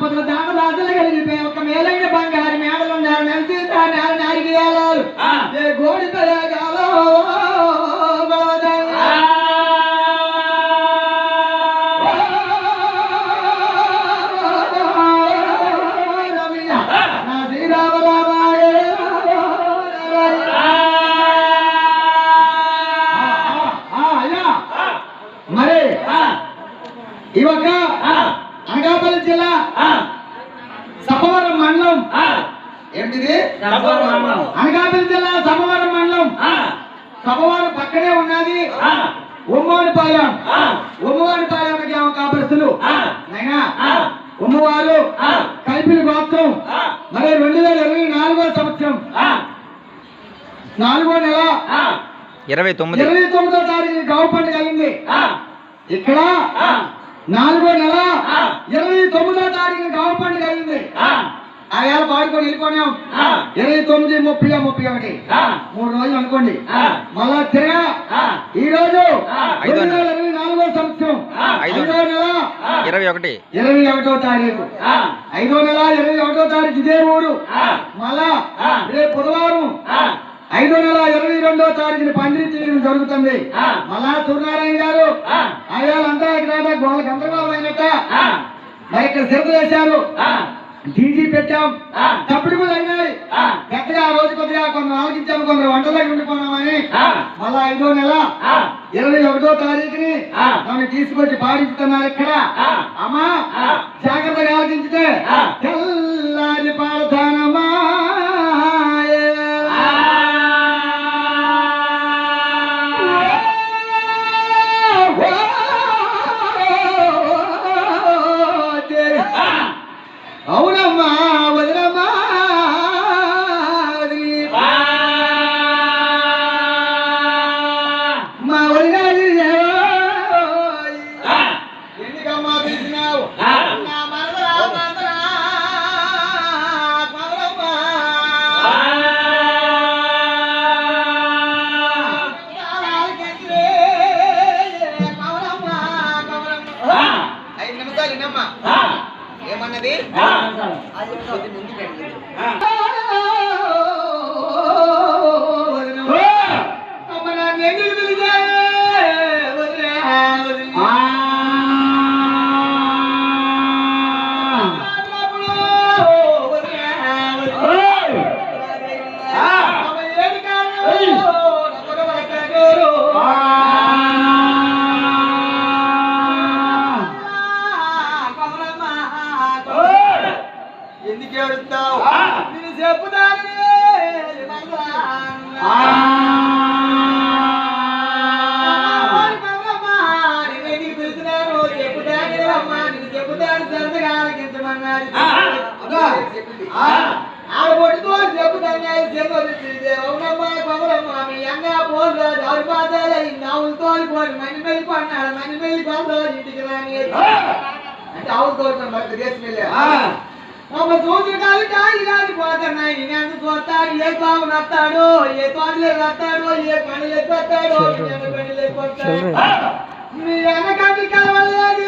సంపదలు దాన రాజులు కలిగిపోయి ఒక మేలైన బంగారు మేడలు నారికి వేలాలు గోడి మరి అనకాపల్లి జిల్లా? సభవరం మండలం? ఏంటిది? అనకాపల్లి జిల్లా సభవరం మండలం. సభవరం పక్కనే ఉన్నది ఉమ్మవారిపాలెం ఉమ్మవారిపాలెం గ్రామ కాపరిస్తులు. నైనా? ఉమ్మవారు కల్పిలి గోత్రం. మరి రెండు వేల ఇరవై నాలుగో సంవత్సరం. నాలుగో నెల. ఇరవై తొమ్మిది. ఇరవై తొమ్మిదో తారీఖు గౌ పండుగ అయింది. ఇక్కడ నాలుగో నెల. ఇరవై తొమ్మిదో తారీఖు గౌ పండుగ అయింది. ఆ. వేళ పాడుకొని వెళ్ళిపోయాం ఇరవై తొమ్మిది ముప్పై ముప్పై ఒకటి. మూడు రోజులు అనుకోండి. మళ్ళా తిరగా. ఈ రోజు ఐదో ఇరవై నాలుగో సంవత్సరం. ఐదో నెల. ఇరవై ఒకటి. ఇరవై ఒకటో తారీఖు. ఐదో నెల ఇరవై ఒకటో తారీఖు ఇదే ఊరు. మళ్ళా రేపు బుధవారం. ఐదో నెల ఇరవై రెండో తారీఖున పందిరి తీయడం జరుగుతుంది. మళ్ళా సూర్యనారాయణ గారు అయ్యాలంతా ఇక్కడ గోళ్ళ గందరగోళం అయినట్ట మరి ఇక్కడ సిరత వేశారు డీజీ పెట్టాం. తప్పుడు కూడా అయినాయి పెద్దగా ఆ రోజు కొద్దిగా కొందరు ఆలోచించాము కొందరు వంటలకు ఉండిపోయినామని మళ్ళా ఐదో నెల ఇరవై ఒకటో తారీఖుని నన్ను తీసుకొచ్చి పాడించుతున్నారు ఇక్కడ. అమ్మా జాగ్రత్తగా ఆలోచించితే ஆ అయింది ఆవులు తోలిపోయి మని పన్నాడు మని పన్నాడు ఇంటికి రాని అంటే ఆవులు తోలుతాను మరి దేశం వెళ్ళా? ఒక సూచకాలు కాలి కాలి పోతున్నాయి నేను చూస్తాడు ఏ బాబు నస్తాడు ఏ తోటలే నస్తాడు ఏ పనులు ఎత్తాడు పనులు ఎత్తాడు మీ వెనకాటి కలవలేదు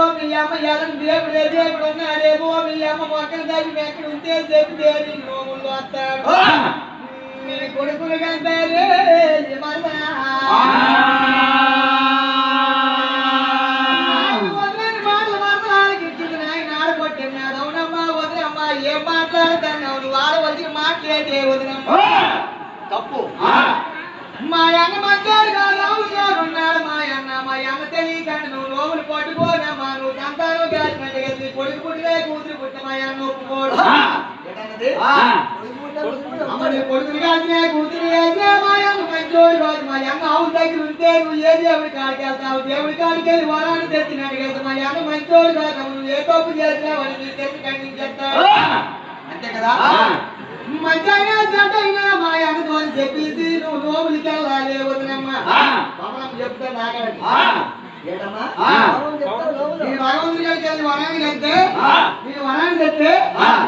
ఉన్నదేదో మీ అమ్మ ఎలం దేవుడే దేవుడు ఉన్నాడేమో మీ అమ్మ మొక్కలు తగ్గి ఎక్కడ ఉంటే చెప్తే నీ నోములు వస్తాడు మీ కొడుకులు కంటారే మాటలు మాటలు ఆలకించింది నాయన ఆడగొట్టినాడు ఏం మాట్లాడుతున్నావు నువ్వు మాట్లాడే తప్పు మా అన్న మంచాడు కాదు ఉన్నాడు మా అన్న మా అన్న తెలియకండి నువ్వు లోములు పట్టుకోనమ్మా దగ్గర ఉంటే నువ్వు ఏ దేవుడి కాడికి వెళ్తావు దేవుడి కాడికి వెళ్ళి వరాన్ని తెచ్చినాడు కదా మా అన్న మంచోడు కాదు నువ్వు ఏ తప్పు చేసినావు అని నీకు తెచ్చి ఖండించేస్తావు అంతే కదా మంచైనా చెడ్డైనా మా అన్నతో అని చెప్పేసి నువ్వు నోములకి వెళ్ళాలి వదినమ్మ పాపం చెప్తే నాగండి ఏంటమ్మా నీ భగవంతుడి గారికి వెళ్ళి వరాన్ని కడితే నేను వరాన్ని తెస్తే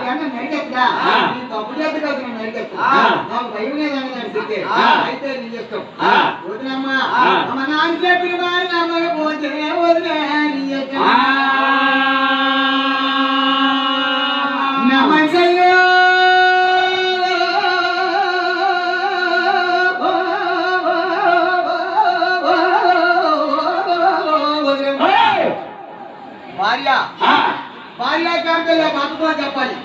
అన్న నరికెత్తా నీ తప్పు చేత కాదు నేను నరికెత్తా నాకు భయం లేదన్న సిద్ధే అయితే నీ ఇష్టం. వదినమ్మా అమ్మ నాన్న చెప్పిన వారి నమ్మకపోతే వదిలే నీ ಅಲ್ಲೇ ಕಾಲದಲ್ಲಿ ಮಾತುಗಳ ಜಪಾಲಿ